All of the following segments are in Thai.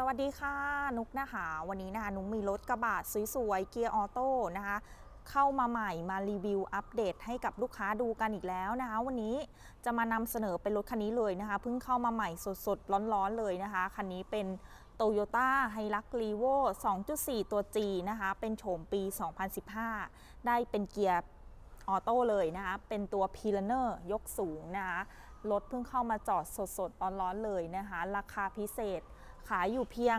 สวัสดีค่ะ นุกนะคะ วันนี้นะคะนุกมีรถกระบะสวยๆเกียร์ออโต้นะคะ เข้ามาใหม่มารีวิวอัปเดตให้กับลูกค้าดูกันอีกแล้วนะคะ วันนี้จะมานำเสนอเป็นรถคันนี้เลยนะคะเพิ่งเข้ามาใหม่สดๆ ร้อนๆเลยนะคะ คันนี้เป็น Toyota h i l u x r e v o 2.4 ตัว G นะคะ เป็นโฉมปี 2015 ได้เป็นเกียร์ออโต้เลยนะคะ เป็นตัว p i l a n e r ยกสูงนะคะ รถเพิ่งเข้ามาจอดสดๆ ร้อนๆเลยนะคะ ราคาพิเศษ ขายอยู่เพียง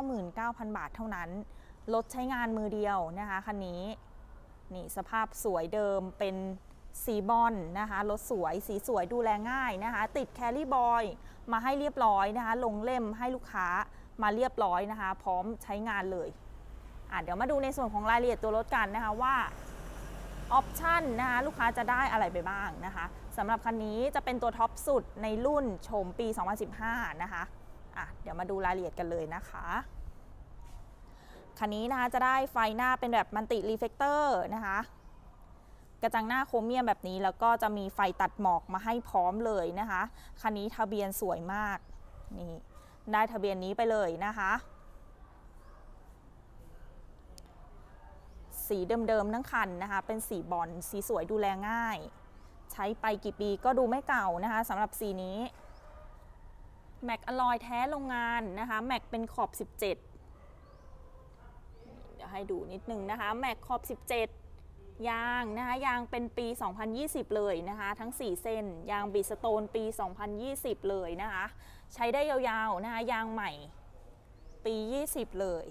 499,000 บาทเท่านั้น รถใช้งานมือเดียวนะคะคันนี้ นี่สภาพสวยเดิมเป็นสีบอลนะคะ รถสวยสีสวยดูแลง่ายนะคะ ติดแคลรี่บอยมาให้เรียบร้อยนะคะ ลงเล่มให้ลูกค้ามาเรียบร้อยนะคะ พร้อมใช้งานเลยอะเดี๋ยวมาดูในส่วนของรายละเอียดตัวรถกันนะคะว่าออปชันนะคะลูกค้าจะได้อะไรไปบ้างนะคะสำหรับคันนี้จะเป็นตัวท็อปสุดในรุ่นโฉมปี 2015 นะคะ อะเดี๋ยวมาดูรายละเอียดกันเลยนะคะคันนี้นะคะจะได้ไฟหน้าเป็นแบบมันติรีเฟกเตอร์นะคะกระจังหน้าโครเมียมแบบนี้แล้วก็จะมีไฟตัดหมอกมาให้พร้อมเลยนะคะคันนี้ทะเบียนสวยมากนี่ได้ทะเบียนนี้ไปเลยนะคะ สีเดิมๆทั้งคันนะคะ เป็นสีบอลสีสวยดูแลง่าย ใช้ไปกี่ปีก็ดูไม่เก่านะคะสำหรับสีนี้ แม็กอลอยแท้โรงงานนะคะแม็กเป็นขอบ 17 เดี๋ยวให้ดูนิดนึงนะคะแม็กขอบ 17 ยางนะคะยางเป็นปี 2020 เลยนะคะทั้ง 4 เส้น ยางบีสโตนปี 2020 เลยนะคะใช้ได้ยาวๆนะคะยางใหม่ปี 20 เลย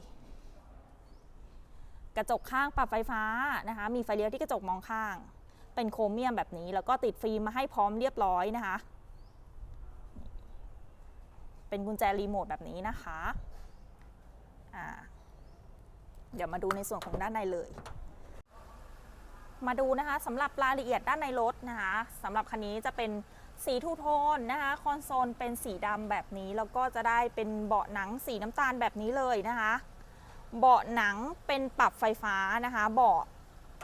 กระจกข้างปรับไฟฟ้านะคะมีไฟเลี้ยวที่กระจกมองข้าง เป็นโครเมียมแบบนี้ แล้วก็ติดฟิล์มมาให้พร้อมเรียบร้อยนะคะ เป็นกุญแจรีโมทแบบนี้นะคะเดี๋ยวมาดูในส่วนของด้านในเลย มาดูนะคะสำหรับรายละเอียดด้านในรถนะคะสำหรับคันนี้จะเป็นสีทูโทนนะคะคอนโซลเป็นสีดำแบบนี้ แล้วก็จะได้เป็นเบาะหนังสีน้ำตาลแบบนี้เลยนะคะ เบาะหนังเป็นปรับไฟฟ้านะคะ เบาะ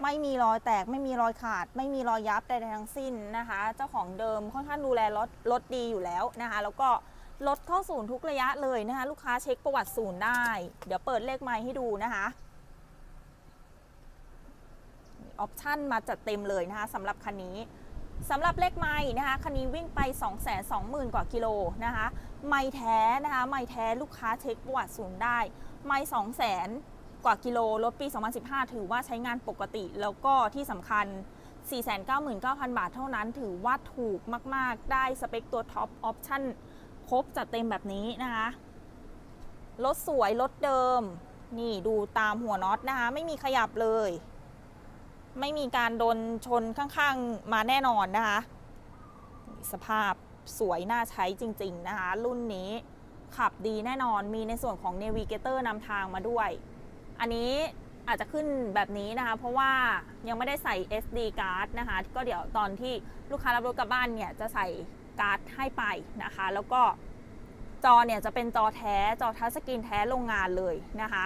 ไม่มีรอยแตกไม่มีรอยขาด ไม่มีรอยยับใดๆทั้งสิ้นนะคะ เจ้าของเดิมค่อนข้างดูแลรถรถดีอยู่แล้วนะคะ แล้วก็ รถเข้าศูนย์ทุกระยะเลยนะคะ ลูกค้าเช็คประวัติศูนย์ได้ เดี๋ยวเปิดเลขไมค์ให้ดูนะคะออปชั่นมาจัดเต็มเลยนะคะสำหรับคันนี้สำหรับเลขไม้นะคะคันนี้วิ่งไป 2 2 0 0 0 0 กว่ากิโลนะคะไม่แท้นะคะไม่แท้ลูกค้าเช็คประวัติศูนย์ได้ ไม่2 0 0 0 0 0 กว่ากิโลรถปี 2015 ถือว่าใช้งานปกติแล้วก็ที่สำคัญ 499,000 บาทเท่านั้น ถือว่าถูกมาก ๆ ได้สเปคตัวท็อปออปชั่น ครบจัดเต็มแบบนี้นะคะ รถสวยรถเดิม นี่ดูตามหัวน็อตนะคะ ไม่มีขยับเลย ไม่มีการโดนชนข้างๆมาแน่นอนนะคะ สภาพสวยน่าใช้จริงๆนะคะ รุ่นนี้ขับดีแน่นอนมีในส่วนของ Navigator นำทางมาด้วย อันนี้อาจจะขึ้นแบบนี้นะคะ เพราะว่ายังไม่ได้ใส่ SD card นะคะ ก็เดี๋ยวตอนที่ลูกค้ารับรถกลับบ้านเนี่ย จะใส่ การ์ดให้ไปนะคะ แล้วก็จอเนี่ยจะเป็นจอแท้จอทัชสกรีนแท้โรงงานเลยนะคะ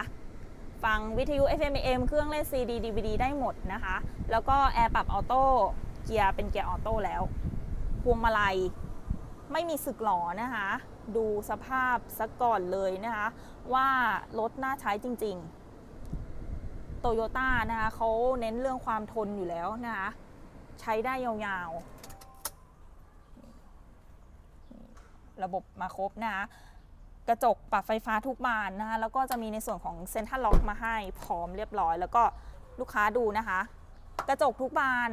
ฟังวิทยุ FM AM เครื่องเล่น CD DVD ได้หมดนะคะ แล้วก็แอร์ปรับออโต้เกียร์เป็นเกียร์ออโต้แล้ว พวงมาลัยไม่มีสึกหลอนะคะ ดูสภาพซะก่อนเลยนะคะ ว่ารถน่าใช้จริงๆโตโยต้านะคะเขาเน้นเรื่องความทนอยู่แล้วนะคะ ใช้ได้ยาวๆ ระบบมาครบนะคะกระจกปรับไฟฟ้าทุกบานนะคะแล้วก็จะมีในส่วนของเซ็นทรัลล็อกมาให้พร้อมเรียบร้อย แล้วก็ลูกค้าดูนะคะ กระจกทุกบาน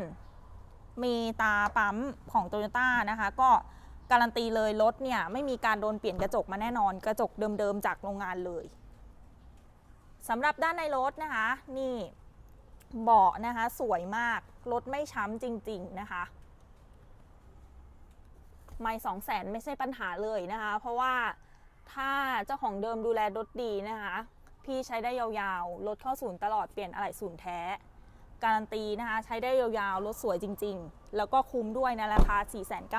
มีตาปั๊มของโตโยต้านะคะก็การันตีเลยรถเนี่ยไม่มีการโดนเปลี่ยนกระจกมาแน่นอน กระจกเดิมๆจากโรงงานเลยสำหรับด้านในรถนะคะ นี่เบาะนะคะ สวยมากรถไม่ช้ำจริง ๆ นะคะ ไม่สองแสนไม่ใช่ปัญหาเลยนะคะ เพราะว่าถ้าเจ้าของเดิมดูแลรถดีนะคะ พี่ใช้ได้ยาวๆ รถเข้าศูนย์ตลอดเปลี่ยนอะไหล่ศูนย์แท้ การันตีนะคะ ใช้ได้ยาวๆ รถสวยจริงๆ แล้วก็คุ้มด้วยในราคา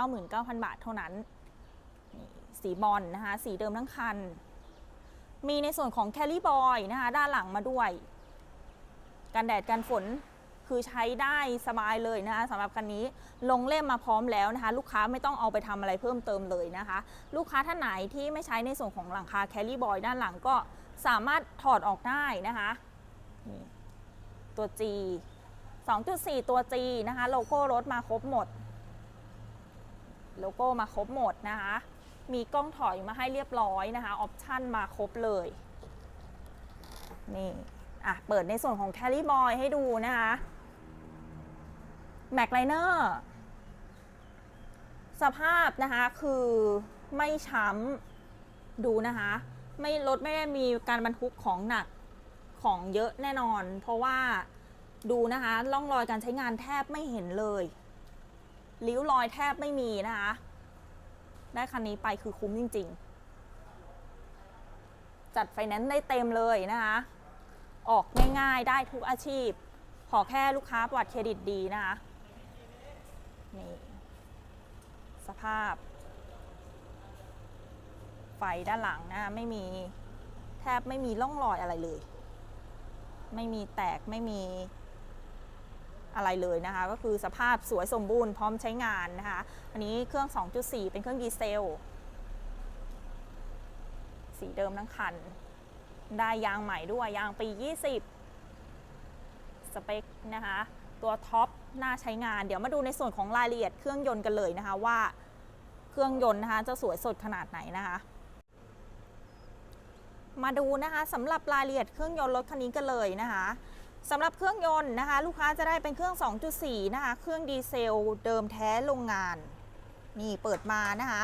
499,000 บาทเท่านั้น สีบอลนะคะ สีเดิมทั้งคัน มีในส่วนของแคลรี่บอยนะคะ ด้านหลังมาด้วย กันแดดกันฝน คือใช้ได้สบายเลยนะคะสำหรับคันนี้ลงเล่มมาพร้อมแล้วนะคะ ลูกค้าไม่ต้องเอาไปทำอะไรเพิ่มเติมเลยนะคะ ลูกค้าท่านไหนที่ไม่ใช้ในส่วนของหลังคาแคลรี่บอยด้านหลังก็สามารถถอดออกได้นะคะตัว G 2.4 ตัว G นะคะ โลโก้รถมาครบหมด โลโก้มาครบหมดนะคะ มีกล้องถอยมาให้เรียบร้อยนะคะออปชั่นมาครบเลย นี่ อะ เปิดในส่วนของ c a r r y Boy ให้ดูนะคะ Mac Liner สภาพนะคะคือไม่ช้ำดูนะคะ ไม่รถไม่ได้มีการบรรทุกของหนักของเยอะแน่นอน เพราะว่าดูนะคะร่องรอยการใช้งานแทบไม่เห็นเลยริ้วรอยแทบไม่มีนะคะ ได้คันนี้ไปคือคุ้มจริง ๆ จัดไฟแนนซ์ได้เต็มเลยนะคะ ออกง่ายๆได้ทุกอาชีพ ขอแค่ลูกค้าประวัติเครดิตดีนะคะ นี่สภาพ ไฟด้านหลังนะไม่มีแทบไม่มีร่องรอยอะไรเลย ไม่มีแตกไม่มีอะไรเลยนะคะ ก็คือสภาพสวยสมบูรณ์พร้อมใช้งานนะคะ อันนี้เครื่อง 2.4 เป็นเครื่องดีเซล สีเดิมทั้งคัน ได้ยางใหม่ด้วยยางปี 20 สเปคนะคะ ตัวท็อปหน่าใช้งาน เดี๋ยวมาดูในส่วนของรายละเอียดเครื่องยนต์กันเลยนะคะว่าเครื่องยนต์นะคะจะสวยสดขนาดไหนนะคะ มาดูนะคะสำหรับรายละเอียดเครื่องยนต์รถคันนี้กันเลยนะคะสำหรับเครื่องยนต์นะคะ ลูกค้าจะได้เป็นเครื่อง 2.4 นะคะ เครื่องดีเซลเดิมแท้โรงงาน นี่เปิดมานะคะ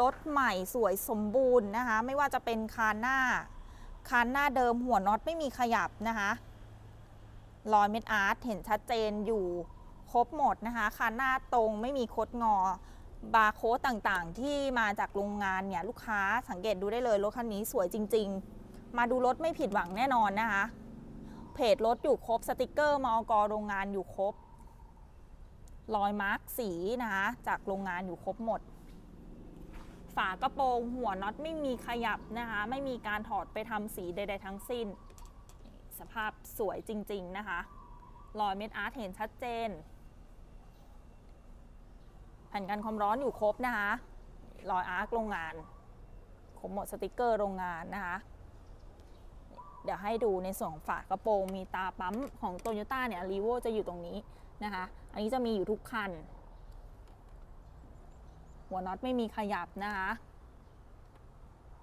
รถใหม่สวยสมบูรณ์นะคะ ไม่ว่าจะเป็นคานหน้า คานหน้าเดิมหัวน็อตไม่มีขยับนะคะ รอยเม็ดอาร์ตเห็นชัดเจนอยู่ครบหมดนะคะคานหน้าตรงไม่มีคดงอบาร์โค้ดต่างๆ ที่มาจากโรงงานเนี่ยลูกค้าสังเกตดูได้เลยรถคันนี้สวยจริง ๆ มาดูรถไม่ผิดหวังแน่นอนนะคะ เพจรถอยู่ครบสติกเกอร์มอกโรงงานอยู่ครบรอยมาร์กสีนะคะจากโรงงานอยู่ครบหมด ฝากระโปรงหัวน็อตไม่มีขยับนะคะ ไม่มีการถอดไปทำสีใด ๆ ทั้งสิ้น สภาพสวยจริง ๆ นะคะ รอยเม็ดอาร์ตเห็นชัดเจน แผ่นกันความร้อนอยู่ครบนะคะ รอยอาร์คโรงงานครบหมดสติกเกอร์โรงงานนะคะ เดี๋ยวให้ดูในส่วนของฝากระโปรงมีตาปั๊มของโตโยต้าเนี่ยรีโวจะอยู่ตรงนี้นะคะ อันนี้จะมีอยู่ทุกคัน หัวน็อตไม่มีขยับนะคะ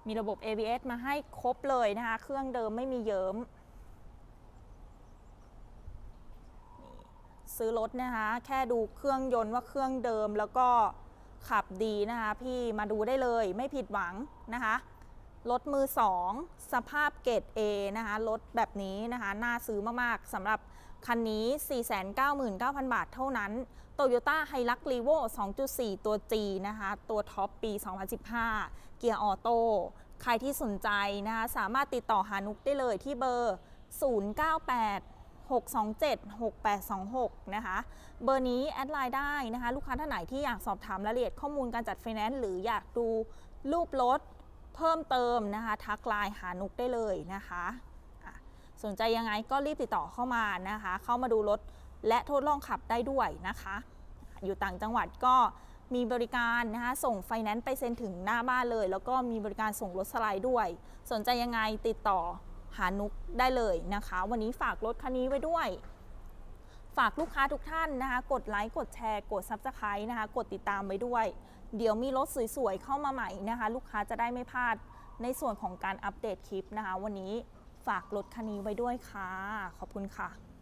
มีระบบ ABS มาให้ครบเลยนะคะ เครื่องเดิมไม่มีเยิ้ม ซื้อรถนะคะแค่ดูเครื่องยนต์ว่าเครื่องเดิมแล้วก็ขับดีนะคะ พี่มาดูได้เลยไม่ผิดหวังนะคะรถมือ 2 สภาพเกรด A นะคะรถแบบนี้นะคะ น่าซื้อมาก ๆสำหรับคันนี้ 499,000 บาทเท่านั้น Toyota Hilux Revo 2.4 ตัว G นะคะ ตัวท็อปปี 2015 เกียร์ออโต้ ใครที่สนใจนะคะ สามารถติดต่อหานุกได้เลยที่เบอร์ 098 627 6826 นะคะ เบอร์นี้แอดไลน์ได้นะคะ ลูกค้าท่านไหนที่อยากสอบถามรายละเอียดข้อมูลการจัดไฟแนนซ์หรืออยากดูรูปรถเพิ่มเติมนะคะ ทักไลน์หานุกได้เลยนะคะอะสนใจยังไงก็รีบติดต่อเข้ามานะคะ เข้ามาดูรถและทดลองขับได้ด้วยนะคะ อยู่ต่างจังหวัดก็มีบริการนะคะ ส่งไฟแนนซ์ไปเซ็นถึงหน้าบ้านเลย แล้วก็มีบริการส่งรถสไลด์ด้วย สนใจยังไงติดต่อ หานุกได้เลยนะคะ วันนี้ฝากรถคันนี้ไว้ด้วย ฝากลูกค้าทุกท่านนะคะ กดไลค์กดแชร์กด Subscribe นะคะ กดติดตามไว้ด้วย เดี๋ยวมีรถสวยๆเข้ามาใหม่นะคะ ลูกค้าจะได้ไม่พลาดในส่วนของการอัปเดตคลิปนะคะ วันนี้ฝากรถคันนี้ไว้ด้วยค่ะ ขอบคุณค่ะ